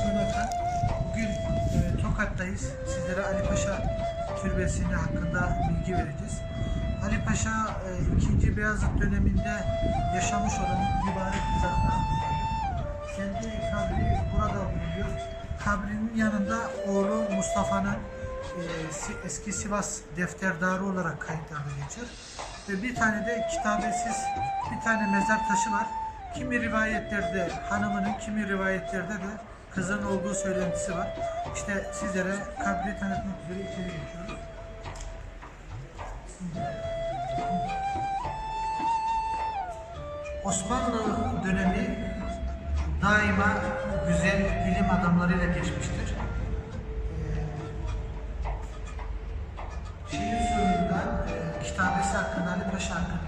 İsmail Akan. Bugün e, Tokat'tayız. Sizlere Ali Paşa Türbesi hakkında bilgi vereceğiz. Ali Paşa e, 2. Beyazıt döneminde yaşamış olan mübarek bir zat. Kendi kabri burada bulunuyor. Kabrinin yanında oğlu Mustafa'nın e, eski Sivas defterdarı olarak kayıtlarda geçer. Ve bir tane de kitabesiz bir tane mezar taşı var. Kimi rivayetlerde hanımının, kimi rivayetlerde de kızın olduğu söylentisi var. İşte sizlere kabri tanıtmak üzere içeri geçiyoruz. Osmanlı dönemi daima güzel bilim adamlarıyla geçmiştir. Ee, Şehir soyundan e, kitabesi hakkında, Ali Paşa hakkında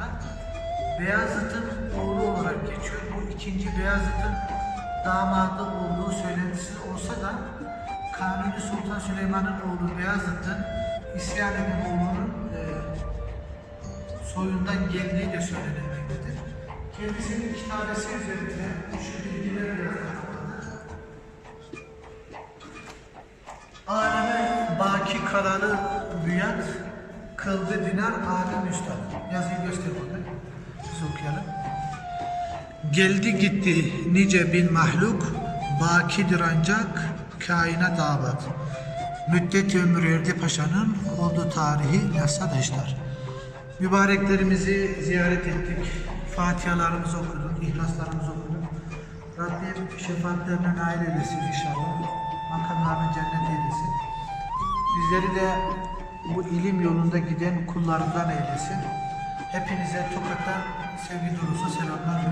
Beyazıt'ın oğlu olarak geçiyor. Bu ikinci Beyazıt'ın damadı olduğu söylentisi olsa da Kanuni Sultan Süleyman'ın oğlu Beyazıt'ın isyan eden oğlunun e, soyundan geldiği de söylenilmektedir. Kendisinin kitabesi üzerinde şu bilgiler yazmaktadır. Aleme baki karalı büyat, kıldı dinar alem üstad. Yazıyı göster burada. Biz okuyalım. Geldi gitti nice bin mahluk, bakidir ancak kainat abad. Müddet ömrü erdi paşanın oldu tarihi nasadaşlar. Mübareklerimizi ziyaret ettik. Fatihalarımızı okuduk, ihlaslarımızı okuduk. Rabbim şefaatlerine nail eylesin inşallah. Makamlarını cennet eylesin. Bizleri de bu ilim yolunda giden kullarından eylesin. Hepinize Tokat'tan sevgi dolusu selamlar.